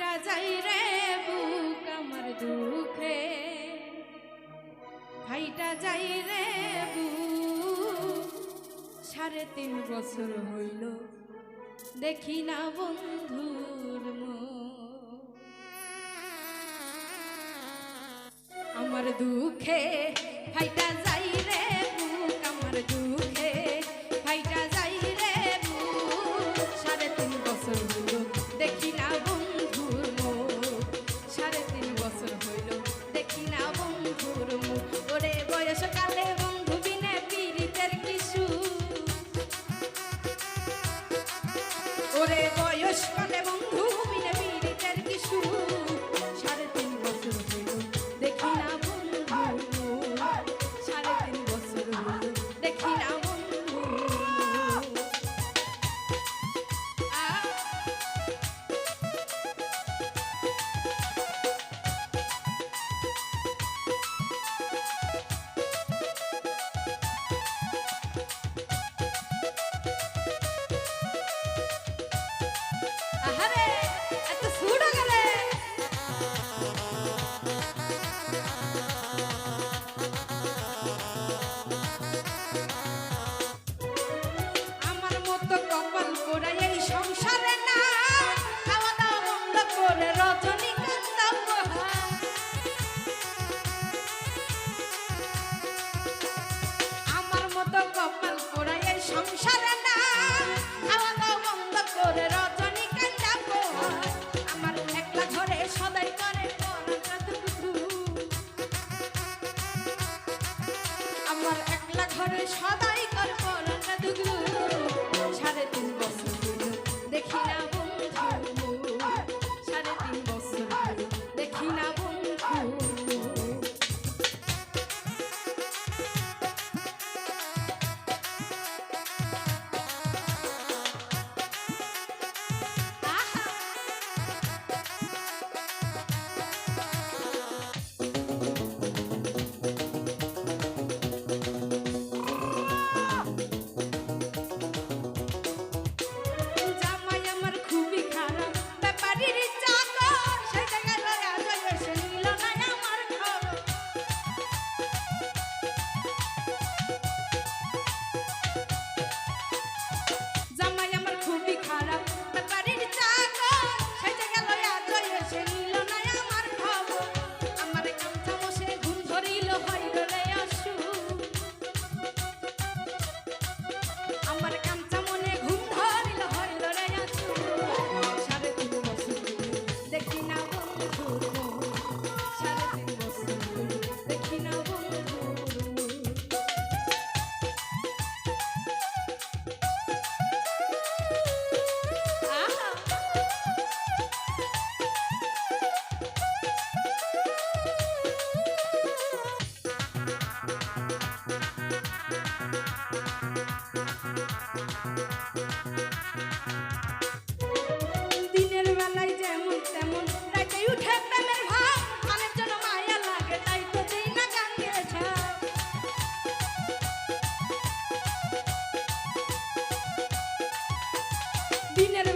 ছুটা যাই রে বুক আমার দুঃখে। ভাইটা যাই রে বু সাড়ে তিন বছর হইল। দেখি না বন্ধুর আমার দুঃখে ভাইটা যাই রে Oregon. একলা ঘরে সবাই কর Dinner